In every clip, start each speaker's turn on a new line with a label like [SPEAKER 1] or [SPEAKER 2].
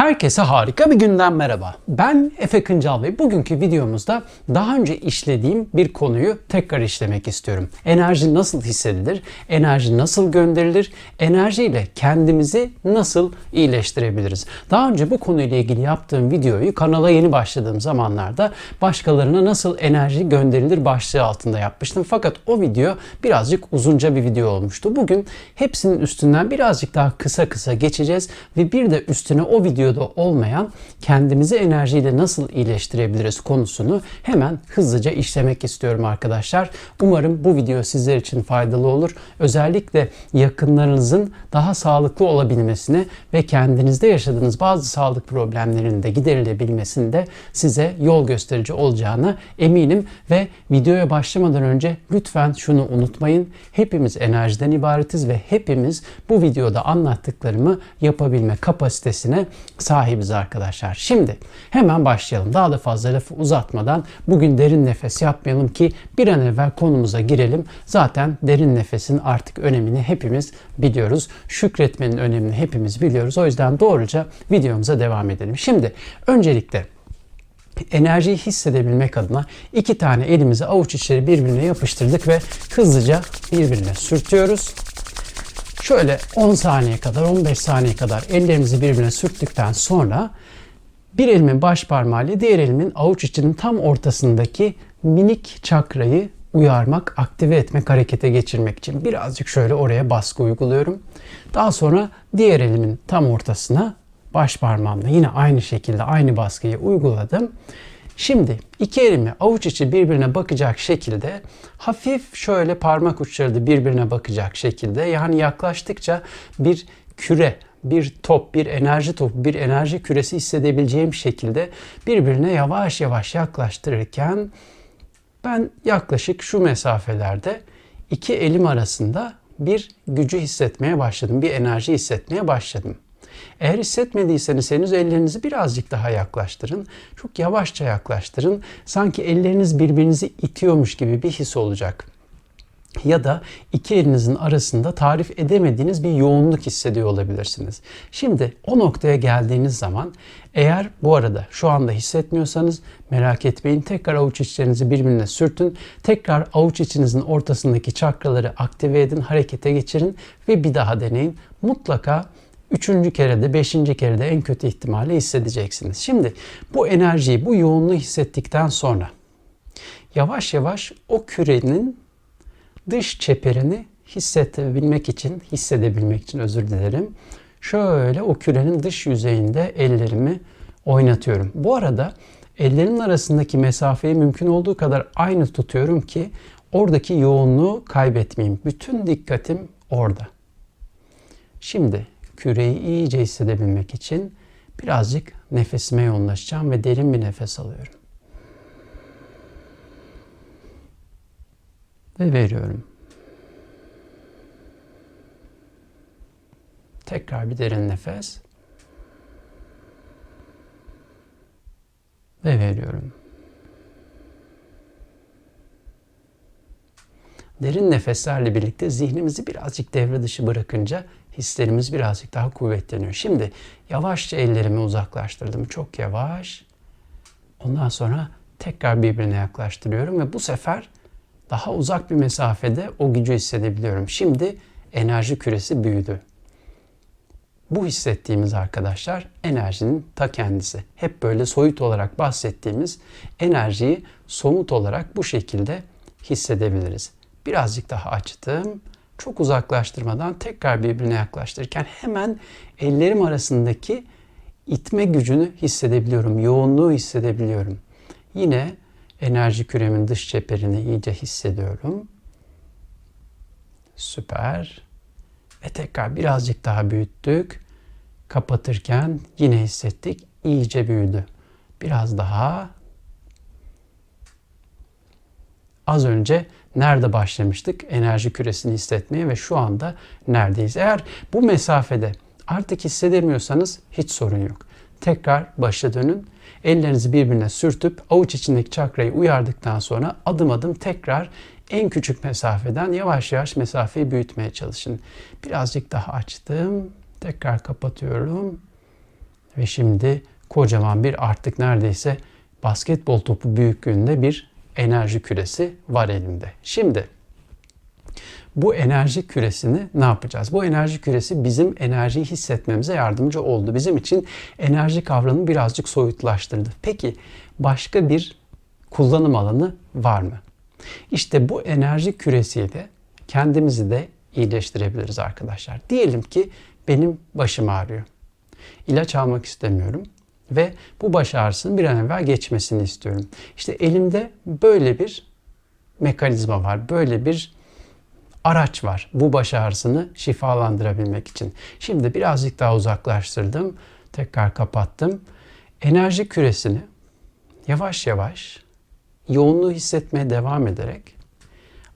[SPEAKER 1] Herkese harika bir günden merhaba. Ben Efe Kıncal ve bugünkü videomuzda daha önce işlediğim bir konuyu tekrar işlemek istiyorum. Enerji nasıl hissedilir? Enerji nasıl gönderilir? Enerjiyle kendimizi nasıl iyileştirebiliriz? Daha önce bu konuyla ilgili yaptığım videoyu kanala yeni başladığım zamanlarda başkalarına nasıl enerji gönderilir başlığı altında yapmıştım. Fakat o video birazcık uzunca bir video olmuştu. Bugün hepsinin üstünden birazcık daha kısa kısa geçeceğiz ve bir de üstüne o videoda olmayan kendimizi enerjiyle nasıl iyileştirebiliriz konusunu hemen hızlıca işlemek istiyorum arkadaşlar. Umarım bu video sizler için faydalı olur. Özellikle yakınlarınızın daha sağlıklı olabilmesine ve kendinizde yaşadığınız bazı sağlık problemlerinin de giderilebilmesinde size yol gösterici olacağına eminim ve videoya başlamadan önce lütfen şunu unutmayın. Hepimiz enerjiden ibaretiz ve hepimiz bu videoda anlattıklarımı yapabilme kapasitesine sahibiz arkadaşlar. Şimdi hemen başlayalım. Daha da fazla lafı uzatmadan bugün derin nefes yapmayalım ki bir an evvel konumuza girelim. Zaten derin nefesin artık önemini hepimiz biliyoruz. Şükretmenin önemini hepimiz biliyoruz. O yüzden doğruca videomuza devam edelim. Şimdi öncelikle enerjiyi hissedebilmek adına iki tane elimizi avuç içleri birbirine yapıştırdık ve hızlıca birbirine sürtüyoruz. Şöyle 10 saniye kadar 15 saniye kadar ellerimizi birbirine sürttükten sonra bir elimin baş parmağı ile diğer elimin avuç içinin tam ortasındaki minik çakrayı uyarmak, aktive etmek, harekete geçirmek için birazcık şöyle oraya baskı uyguluyorum. Daha sonra diğer elimin tam ortasına baş parmağımla yine aynı şekilde aynı baskıyı uyguladım. Şimdi iki elimi avuç içi birbirine bakacak şekilde hafif şöyle parmak uçları da birbirine bakacak şekilde yani yaklaştıkça bir küre, bir top, bir enerji topu, bir enerji küresi hissedebileceğim şekilde birbirine yavaş yavaş yaklaştırırken ben yaklaşık şu mesafelerde iki elim arasında bir gücü hissetmeye başladım, bir enerji hissetmeye başladım. Eğer hissetmediyseniz henüz ellerinizi birazcık daha yaklaştırın. Çok yavaşça yaklaştırın. Sanki elleriniz birbirinizi itiyormuş gibi bir his olacak. Ya da iki elinizin arasında tarif edemediğiniz bir yoğunluk hissediyor olabilirsiniz. Şimdi o noktaya geldiğiniz zaman eğer bu arada şu anda hissetmiyorsanız merak etmeyin. Tekrar avuç içlerinizi birbirine sürtün. Tekrar avuç içinizin ortasındaki çakraları aktive edin, harekete geçirin ve bir daha deneyin. Mutlaka Üçüncü kere de, beşinci kere de en kötü ihtimalle hissedeceksiniz. Şimdi bu enerjiyi, bu yoğunluğu hissettikten sonra yavaş yavaş o kürenin dış çeperini hissedebilmek için, hissedebilmek için özür dilerim. Şöyle o kürenin dış yüzeyinde ellerimi oynatıyorum. Bu arada ellerin arasındaki mesafeyi mümkün olduğu kadar aynı tutuyorum ki oradaki yoğunluğu kaybetmeyeyim. Bütün dikkatim orada. Şimdi küreyi iyice hissedebilmek için birazcık nefesime yoğunlaşacağım ve derin bir nefes alıyorum. Ve veriyorum. Tekrar bir derin nefes. Ve veriyorum. Derin nefeslerle birlikte zihnimizi birazcık devre dışı bırakınca hislerimiz birazcık daha kuvvetleniyor. Şimdi yavaşça ellerimi uzaklaştırdım. Çok yavaş. Ondan sonra tekrar birbirine yaklaştırıyorum ve bu sefer daha uzak bir mesafede o gücü hissedebiliyorum. Şimdi enerji küresi büyüdü. Bu hissettiğimiz arkadaşlar enerjinin ta kendisi. Hep böyle soyut olarak bahsettiğimiz enerjiyi somut olarak bu şekilde hissedebiliriz. Birazcık daha açtım çok uzaklaştırmadan tekrar birbirine yaklaştırırken hemen ellerim arasındaki itme gücünü hissedebiliyorum, yoğunluğu hissedebiliyorum. Yine enerji küremin dış çeperini iyice hissediyorum. Süper. Ve tekrar birazcık daha büyüttük. Kapatırken yine hissettik. İyice büyüdü. Biraz daha. Az önce nerede başlamıştık? Enerji küresini hissetmeye ve şu anda neredeyiz? Eğer bu mesafede artık hissedemiyorsanız hiç sorun yok. Tekrar başa dönün. Ellerinizi birbirine sürtüp avuç içindeki çakrayı uyardıktan sonra adım adım tekrar en küçük mesafeden yavaş yavaş mesafeyi büyütmeye çalışın. Birazcık daha açtım. Tekrar kapatıyorum. Ve şimdi kocaman bir artık neredeyse basketbol topu büyüklüğünde bir enerji küresi var elimde. Şimdi bu enerji küresini ne yapacağız? Bu enerji küresi bizim enerjiyi hissetmemize yardımcı oldu. Bizim için enerji kavramını birazcık soyutlaştırdı. Peki başka bir kullanım alanı var mı? İşte bu enerji küresiyle kendimizi de iyileştirebiliriz arkadaşlar. Diyelim ki benim başım ağrıyor. İlaç almak istemiyorum ve bu baş ağrısının bir an evvel geçmesini istiyorum. İşte elimde böyle bir mekanizma var. Böyle bir araç var bu baş ağrısını şifalandırabilmek için. Şimdi birazcık daha uzaklaştırdım. Tekrar kapattım. Enerji küresini yavaş yavaş yoğunluğu hissetmeye devam ederek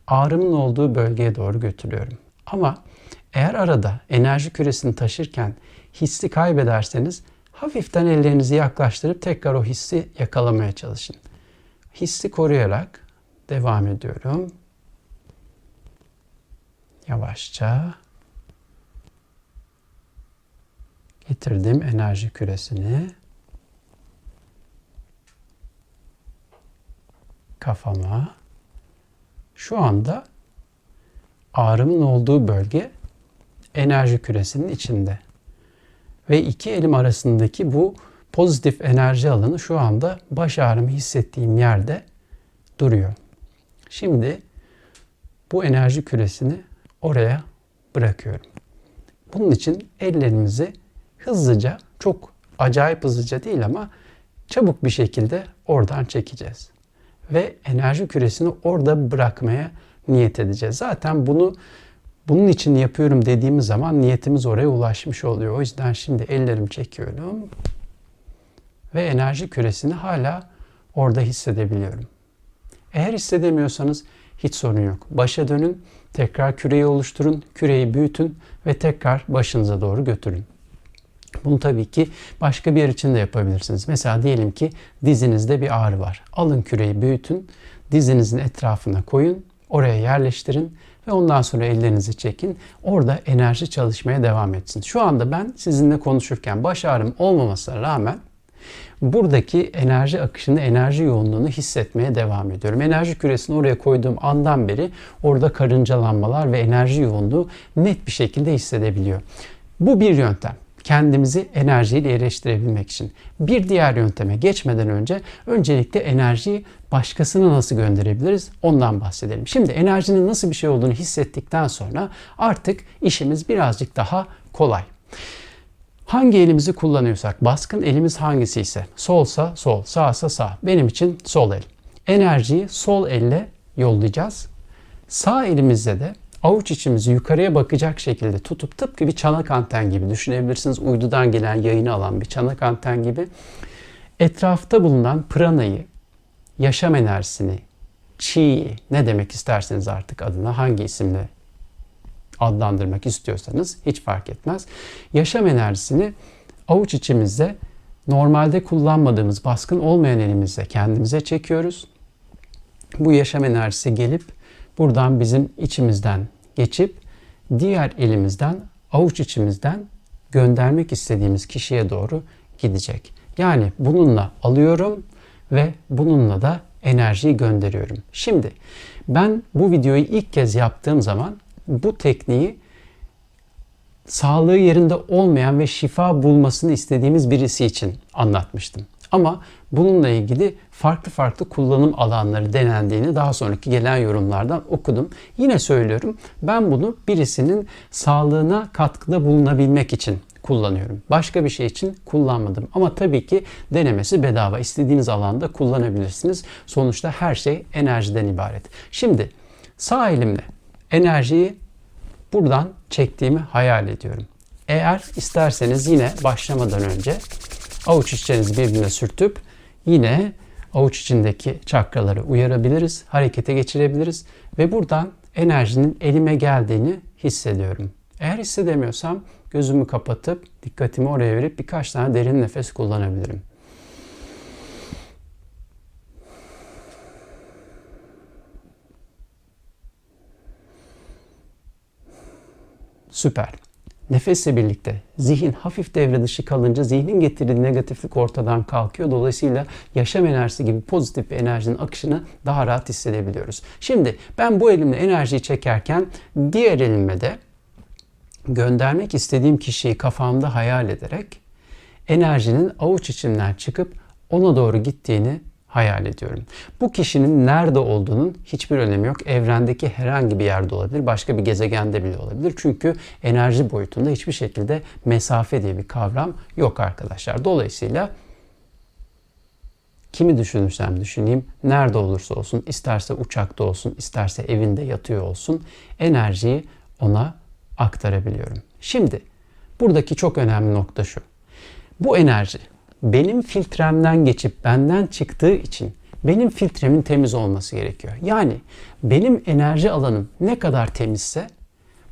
[SPEAKER 1] ağrımın olduğu bölgeye doğru götürüyorum. Ama eğer arada enerji küresini taşırken hissi kaybederseniz hafiften ellerinizi yaklaştırıp tekrar o hissi yakalamaya çalışın. Hissi koruyarak devam ediyorum. Yavaşça getirdim enerji küresini kafama. Şu anda ağrımın olduğu bölge enerji küresinin içinde. Ve iki elim arasındaki bu pozitif enerji alanı şu anda baş ağrımı hissettiğim yerde duruyor. Şimdi bu enerji küresini oraya bırakıyorum. Bunun için ellerimizi hızlıca, çok acayip hızlıca değil ama çabuk bir şekilde oradan çekeceğiz. Ve enerji küresini orada bırakmaya niyet edeceğiz. Zaten bunu bunun için yapıyorum dediğimiz zaman niyetimiz oraya ulaşmış oluyor. O yüzden şimdi ellerimi çekiyorum ve enerji küresini hala orada hissedebiliyorum. Eğer hissedemiyorsanız hiç sorun yok. Başa dönün, tekrar küreyi oluşturun, küreyi büyütün ve tekrar başınıza doğru götürün. Bunu tabii ki başka bir yer için de yapabilirsiniz. Mesela diyelim ki dizinizde bir ağrı var. Alın küreyi büyütün, dizinizin etrafına koyun, oraya yerleştirin ve ondan sonra ellerinizi çekin. Orada enerji çalışmaya devam etsin. Şu anda ben sizinle konuşurken baş ağrım olmamasına rağmen buradaki enerji akışını, enerji yoğunluğunu hissetmeye devam ediyorum. Enerji küresini oraya koyduğum andan beri orada karıncalanmalar ve enerji yoğunluğu net bir şekilde hissedebiliyor. Bu bir yöntem kendimizi enerjiyle iyileştirebilmek için. Bir diğer yönteme geçmeden önce öncelikle enerjiyi başkasına nasıl gönderebiliriz ondan bahsedelim. Şimdi enerjinin nasıl bir şey olduğunu hissettikten sonra artık işimiz birazcık daha kolay. Hangi elimizi kullanıyorsak, baskın elimiz hangisi ise, solsa sol, sağsa sağ. Benim için sol el. Enerjiyi sol elle yollayacağız. Sağ elimizde de avuç içimizi yukarıya bakacak şekilde tutup tıpkı bir çanak anten gibi düşünebilirsiniz. Uydudan gelen yayını alan bir çanak anten gibi. Etrafta bulunan pranayı, yaşam enerjisini, chi ne demek isterseniz artık adına hangi isimle adlandırmak istiyorsanız hiç fark etmez. Yaşam enerjisini avuç içimizde normalde kullanmadığımız baskın olmayan elimizle kendimize çekiyoruz. Bu yaşam enerjisi gelip buradan bizim içimizden geçip diğer elimizden avuç içimizden göndermek istediğimiz kişiye doğru gidecek. Yani bununla alıyorum ve bununla da enerjiyi gönderiyorum. Şimdi ben bu videoyu ilk kez yaptığım zaman bu tekniği sağlığı yerinde olmayan ve şifa bulmasını istediğimiz birisi için anlatmıştım. Ama bununla ilgili farklı farklı kullanım alanları denendiğini daha sonraki gelen yorumlardan okudum. Yine söylüyorum ben bunu birisinin sağlığına katkıda bulunabilmek için kullanıyorum. Başka bir şey için kullanmadım. Ama tabii ki denemesi bedava. İstediğiniz alanda kullanabilirsiniz. Sonuçta her şey enerjiden ibaret. Şimdi sağ elimle enerjiyi buradan çektiğimi hayal ediyorum. Eğer isterseniz yine başlamadan önce avuç içlerinizi birbirine sürtüp yine avuç içindeki çakraları uyarabiliriz, harekete geçirebiliriz ve buradan enerjinin elime geldiğini hissediyorum. Eğer hissedemiyorsam gözümü kapatıp dikkatimi oraya verip birkaç tane derin nefes kullanabilirim. Süper. nefesle birlikte zihin hafif devre dışı kalınca zihnin getirdiği negatiflik ortadan kalkıyor. Dolayısıyla yaşam enerjisi gibi pozitif bir enerjinin akışını daha rahat hissedebiliyoruz. Şimdi ben bu elimle enerjiyi çekerken diğer elimle de göndermek istediğim kişiyi kafamda hayal ederek enerjinin avuç içinden çıkıp ona doğru gittiğini hayal ediyorum. Bu kişinin nerede olduğunun hiçbir önemi yok. Evrendeki herhangi bir yerde olabilir, başka bir gezegende bile olabilir. Çünkü enerji boyutunda hiçbir şekilde mesafe diye bir kavram yok arkadaşlar. Dolayısıyla kimi düşünürsem düşüneyim, nerede olursa olsun, isterse uçakta olsun, isterse evinde yatıyor olsun, enerjiyi ona aktarabiliyorum. Şimdi buradaki çok önemli nokta şu. Bu enerji benim filtremden geçip benden çıktığı için benim filtremin temiz olması gerekiyor. Yani benim enerji alanım ne kadar temizse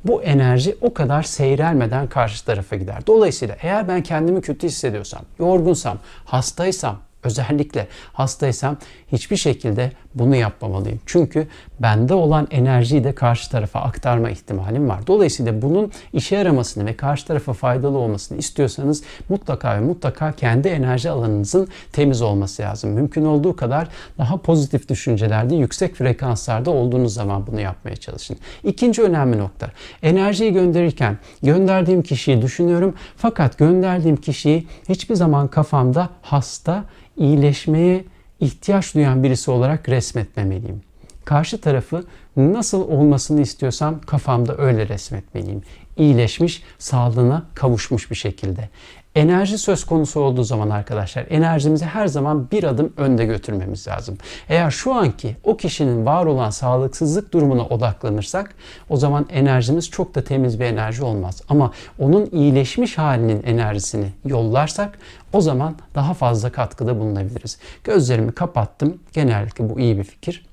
[SPEAKER 1] bu enerji o kadar seyrelmeden karşı tarafa gider. Dolayısıyla eğer ben kendimi kötü hissediyorsam, yorgunsam, hastaysam, özellikle hastaysam hiçbir şekilde bunu yapmamalıyım. Çünkü bende olan enerjiyi de karşı tarafa aktarma ihtimalim var. Dolayısıyla bunun işe yaramasını ve karşı tarafa faydalı olmasını istiyorsanız mutlaka ve mutlaka kendi enerji alanınızın temiz olması lazım. Mümkün olduğu kadar daha pozitif düşüncelerde, yüksek frekanslarda olduğunuz zaman bunu yapmaya çalışın. İkinci önemli nokta. Enerjiyi gönderirken gönderdiğim kişiyi düşünüyorum fakat gönderdiğim kişiyi hiçbir zaman kafamda hasta, iyileşmeye ihtiyaç duyan birisi olarak resmetmemeliyim. Karşı tarafı nasıl olmasını istiyorsam kafamda öyle resmetmeliyim. İyileşmiş, sağlığına kavuşmuş bir şekilde. Enerji söz konusu olduğu zaman arkadaşlar enerjimizi her zaman bir adım önde götürmemiz lazım. Eğer şu anki o kişinin var olan sağlıksızlık durumuna odaklanırsak o zaman enerjimiz çok da temiz bir enerji olmaz. Ama onun iyileşmiş halinin enerjisini yollarsak o zaman daha fazla katkıda bulunabiliriz. Gözlerimi kapattım. Genellikle bu iyi bir fikir.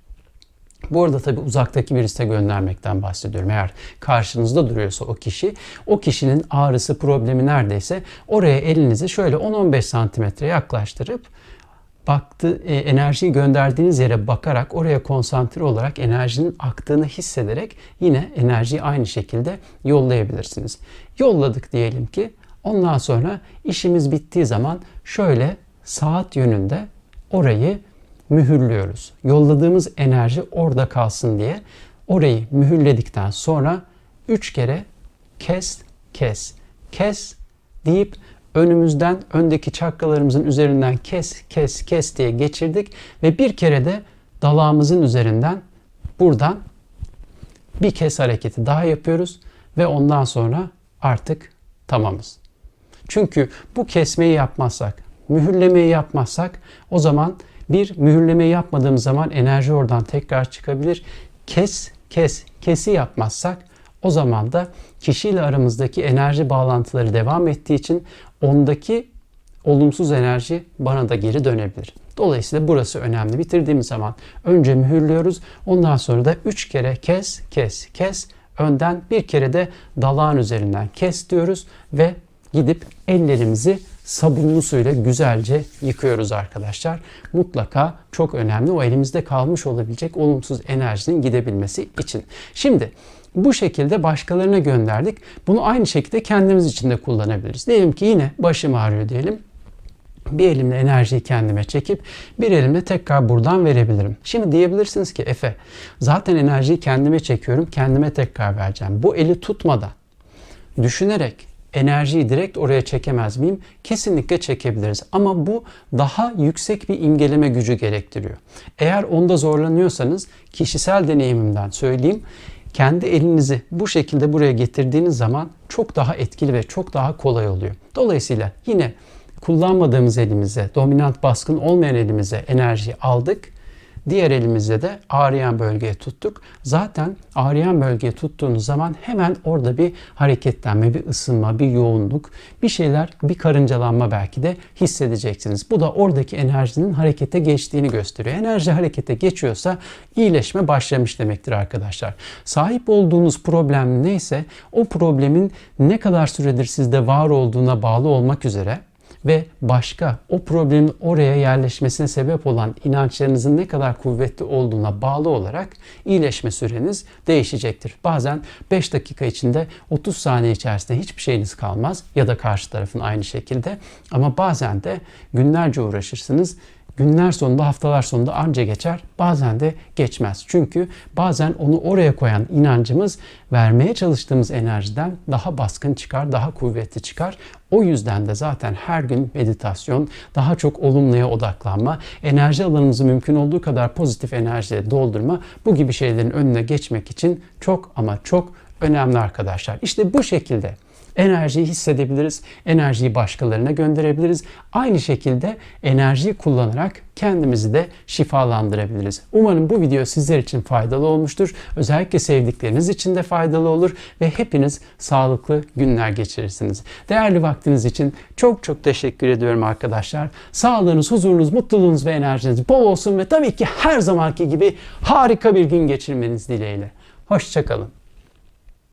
[SPEAKER 1] Bu arada tabii uzaktaki birisi göndermekten bahsediyorum. Eğer karşınızda duruyorsa o kişi, o kişinin ağrısı, problemi neredeyse oraya elinizi şöyle 10-15 santimetre yaklaştırıp baktı e, enerjiyi gönderdiğiniz yere bakarak oraya konsantre olarak enerjinin aktığını hissederek yine enerjiyi aynı şekilde yollayabilirsiniz. Yolladık diyelim ki ondan sonra işimiz bittiği zaman şöyle saat yönünde orayı mühürlüyoruz. Yolladığımız enerji orada kalsın diye orayı mühürledikten sonra 3 kere kes, kes, kes deyip önümüzden öndeki çakralarımızın üzerinden kes, kes, kes diye geçirdik ve bir kere de dalağımızın üzerinden buradan bir kes hareketi daha yapıyoruz ve ondan sonra artık tamamız. Çünkü bu kesmeyi yapmazsak, mühürlemeyi yapmazsak o zaman bir, mühürleme yapmadığımız zaman enerji oradan tekrar çıkabilir. Kes, kes, kesi yapmazsak o zaman da kişiyle aramızdaki enerji bağlantıları devam ettiği için ondaki olumsuz enerji bana da geri dönebilir. Dolayısıyla burası önemli. Bitirdiğimiz zaman önce mühürlüyoruz. Ondan sonra da 3 kere kes, kes, kes. Önden bir kere de dalağın üzerinden kes diyoruz ve gidip ellerimizi sabunlu suyla güzelce yıkıyoruz arkadaşlar. Mutlaka çok önemli o elimizde kalmış olabilecek olumsuz enerjinin gidebilmesi için. Şimdi bu şekilde başkalarına gönderdik. Bunu aynı şekilde kendimiz için de kullanabiliriz. Diyelim ki yine başım ağrıyor diyelim. Bir elimle enerjiyi kendime çekip bir elimle tekrar buradan verebilirim. Şimdi diyebilirsiniz ki Efe zaten enerjiyi kendime çekiyorum kendime tekrar vereceğim. Bu eli tutmadan düşünerek enerjiyi direkt oraya çekemez miyim? Kesinlikle çekebiliriz. Ama bu daha yüksek bir imgeleme gücü gerektiriyor. Eğer onda zorlanıyorsanız kişisel deneyimimden söyleyeyim. Kendi elinizi bu şekilde buraya getirdiğiniz zaman çok daha etkili ve çok daha kolay oluyor. Dolayısıyla yine kullanmadığımız elimize, dominant baskın olmayan elimize enerjiyi aldık Diğer elimizde de ağrıyan bölgeye tuttuk. Zaten ağrıyan bölgeye tuttuğunuz zaman hemen orada bir hareketlenme, bir ısınma, bir yoğunluk, bir şeyler, bir karıncalanma belki de hissedeceksiniz. Bu da oradaki enerjinin harekete geçtiğini gösteriyor. Enerji harekete geçiyorsa iyileşme başlamış demektir arkadaşlar. Sahip olduğunuz problem neyse o problemin ne kadar süredir sizde var olduğuna bağlı olmak üzere ve başka o problemin oraya yerleşmesine sebep olan inançlarınızın ne kadar kuvvetli olduğuna bağlı olarak iyileşme süreniz değişecektir. Bazen 5 dakika içinde 30 saniye içerisinde hiçbir şeyiniz kalmaz ya da karşı tarafın aynı şekilde ama bazen de günlerce uğraşırsınız günler sonunda, haftalar sonunda anca geçer. Bazen de geçmez. Çünkü bazen onu oraya koyan inancımız vermeye çalıştığımız enerjiden daha baskın çıkar, daha kuvvetli çıkar. O yüzden de zaten her gün meditasyon, daha çok olumluya odaklanma, enerji alanımızı mümkün olduğu kadar pozitif enerjiyle doldurma bu gibi şeylerin önüne geçmek için çok ama çok önemli arkadaşlar. İşte bu şekilde enerjiyi hissedebiliriz, enerjiyi başkalarına gönderebiliriz. Aynı şekilde enerjiyi kullanarak kendimizi de şifalandırabiliriz. Umarım bu video sizler için faydalı olmuştur. Özellikle sevdikleriniz için de faydalı olur ve hepiniz sağlıklı günler geçirirsiniz. Değerli vaktiniz için çok çok teşekkür ediyorum arkadaşlar. Sağlığınız, huzurunuz, mutluluğunuz ve enerjiniz bol olsun ve tabii ki her zamanki gibi harika bir gün geçirmeniz dileğiyle. Hoşçakalın.